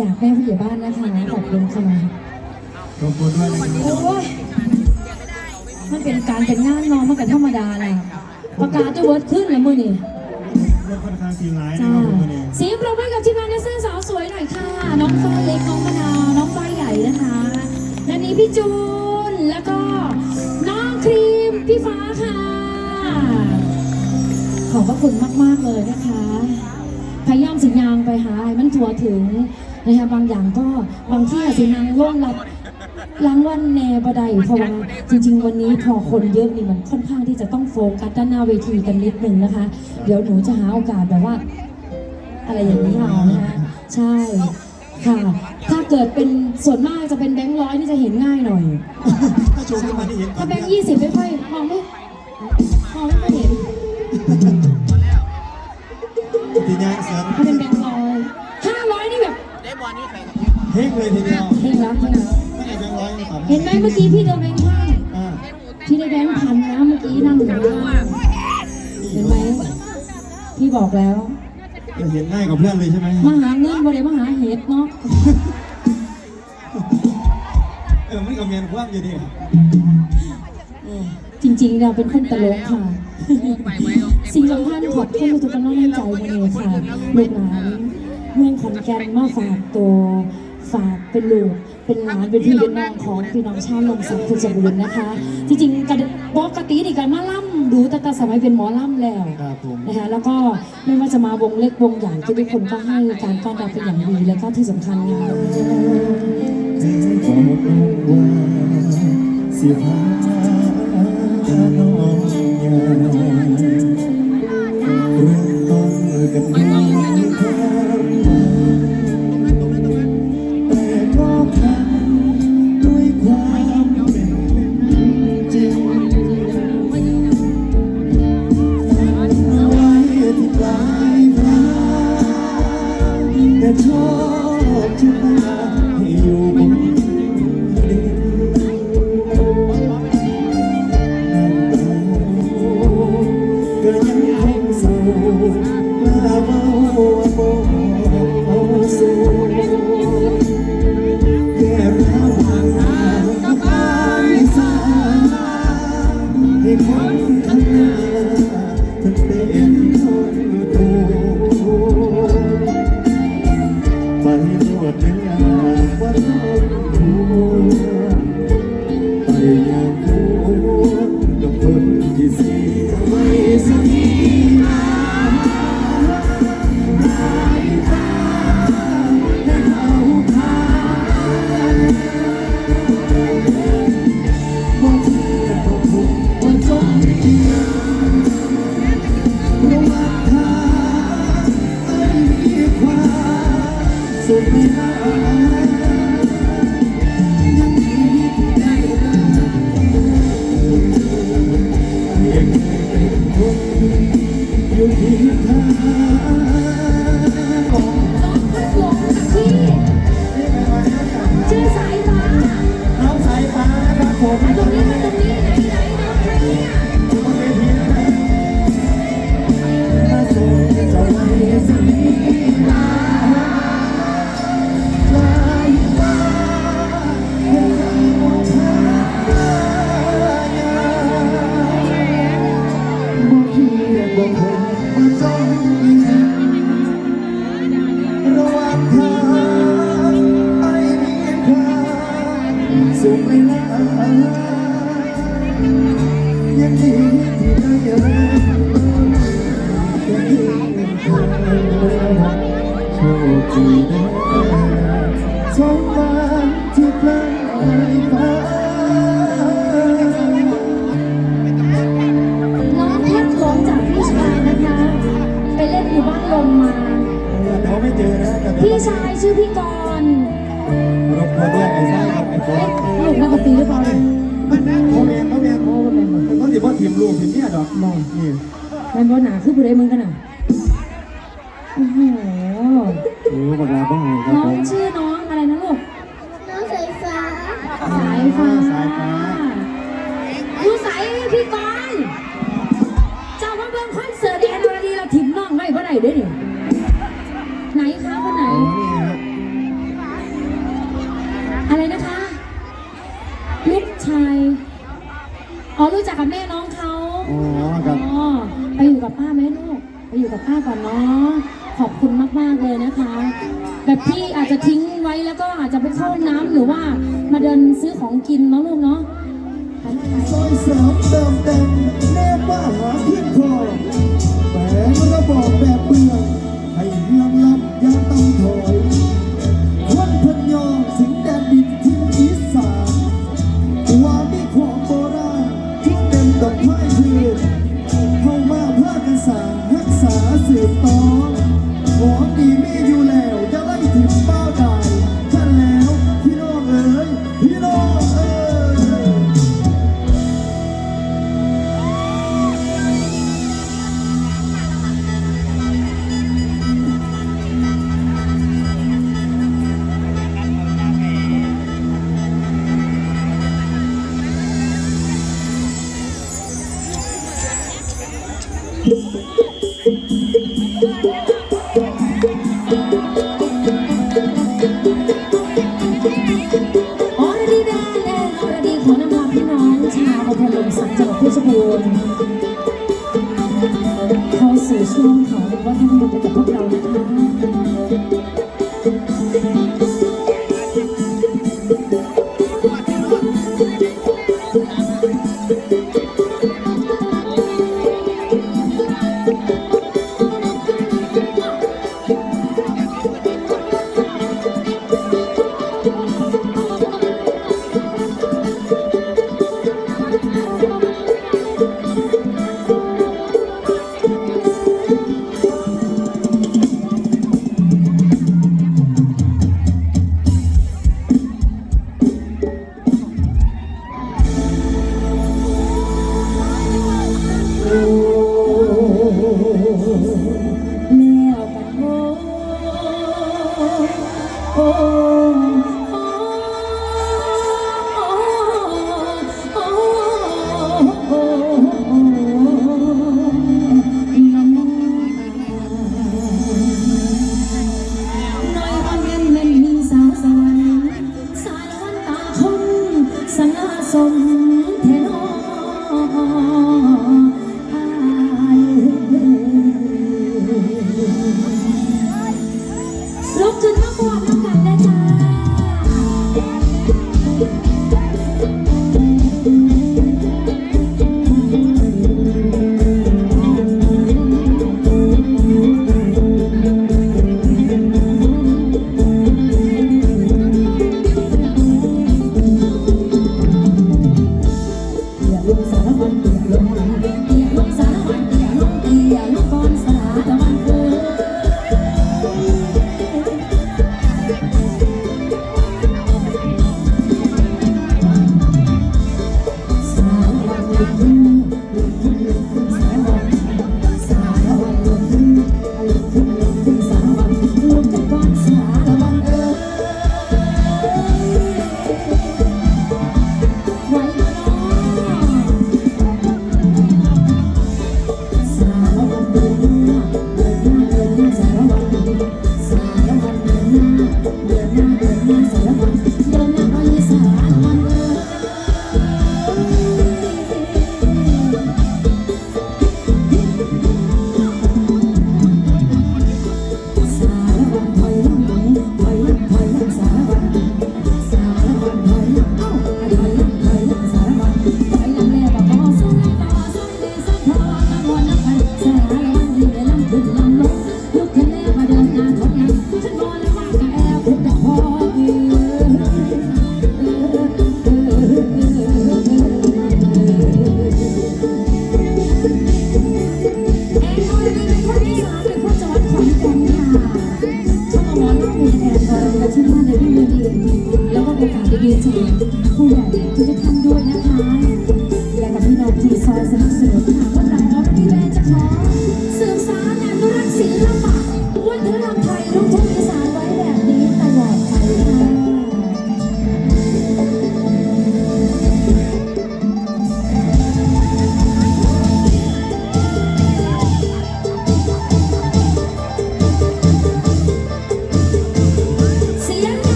จากแม่ผู้ใหญ่บ้านนะคะ ขอบคุณค่ะขอบคุณด้วยนะครับโอ้ยมันเป็นการเป็นงานเนอนมันกันธรรมดาแหละประกาศจะเวิร์ดขึ้นแล้วมือนี่รถค่อนข้างสีร้ายนะจ้าครับผมวันนี้เสียงปรบมือกับทีมงานนักแสดงสาวสวยหน่อยค่ะ น้องฟ้าเล็กน้องมะนาวน้องฟ้าใหญ่นะคะและนี้พี่จูนแล้วก็น้องครีมพี่ฟ้าค่ะ ขอบพระคุณมาก ๆ เลยนะคะ พยายามสิยางไปหาให้มันทัวถึง นะคะบางอย่างก็บางที่อาจสินางร่วงรับรางวัลแนบไดเพราะว่าจริง ๆ วันนี้พอคนเยอะนี่มันค่อนข้างที่จะต้องโฟกัสด้านหน้าเวทีกันนิดนึงนะคะ เดี๋ยวหนูจะหาโอกาสแบบว่า อะไรอย่างนี้เอานะคะใช่ค่ะ ถ้าเกิดเป็นส่วนมากจะเป็นแบงค์ร้อยนี่จะเห็นง่ายหน่อย ถ้าโชว์ขึ้นมานี่เห็นถ้าแบงค์ยี่สิบไม่ค่อยมองไม่มองไม่ค่อยเห็น ทีนี้เสริม ถ้าเป็นแบงค์ร้อย เฮงเลยทีเดียวเห็นแล้วเห็นแล้วไม่ได้แบงค์ร้อยต่ำเห็นไหมเมื่อกี้พี่เดินแบงค์ห้าอ่าพี่ได้แบงค์พันนะเมื่อกี้นั่งอยู่ล่างเห็นไหมพี่บอกแล้วเห็นง่ายกว่าเพื่อนเลยใช่ไหมมาหาเงินบ่ได้มาหาเห็ดเนาะเออไม่กับเมียนคว่ำอยู่ดีจริงๆเราเป็นคนตลกค่ะ สิ่งสำคัญขอบคุณทุกกำลังใจมาเลยค่ะลูกหลานเมืองขอนแก่นมาฝากตัว ฝากเป็นลูกเป็นหลานเป็นพี่เป็นน้องของพี่น้องชาวลมสักเพชรบูรณ์นะคะ จริงๆกันปกตินี่กันมาล่ำดูแต่แต่สมัยเป็นหมอล่ำแล้วครับผม นะคะแล้วก็ไม่ว่าจะมาวงเล็กวงใหญ่ทุกๆคนก็ให้การต้อนรับเป็นอย่างดีแล้วก็ที่สำคัญงานบอกว่าสิพาน้องยาเริ่มต้นกับน้องท ชื่อพี่กรณ์รบกวนด้วยไอ้ไส้ครับไอ้โฟเอ๊ะลูกนักดนตรีหรือเปล่าเนี่ยเขาเมียเขาเมียเขาเป็นเขาสิบ่าทีมลูกทีมเนี่ยดอกมองนี่แมนบอหนาคือผู้ใดมึงกันอะโอ้โหโอ้บักลาบ้างครับน้องชื่อน้องอะไรนะลูก น้องสายฟ้า สายฟ้าสายฟ้าดูสายพี่กรณ์เจ้ามาเบิ่งคอนเสิร์ตแอนอรดีเราถิ่มน้องไว้เมื่อไหร่เด้อเนี่ย กับป้าไหมลูกไปอยู่กับป้าก่อนเนาะขอบคุณมากๆเลยนะคะ แบบที่อาจจะทิ้งไว้แล้วก็อาจจะไปเข้าน้ำหรือว่ามาเดินซื้อของกินเนาะลูกเนาะซอยสามเติมเต็มแน่ป้าหาเพียงพอแปลงระบอกแบบเบื่อให้เรื่องลับอย่าต้องถอยา 嗯。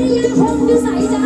นี้ยังคงอยู่ใสจ้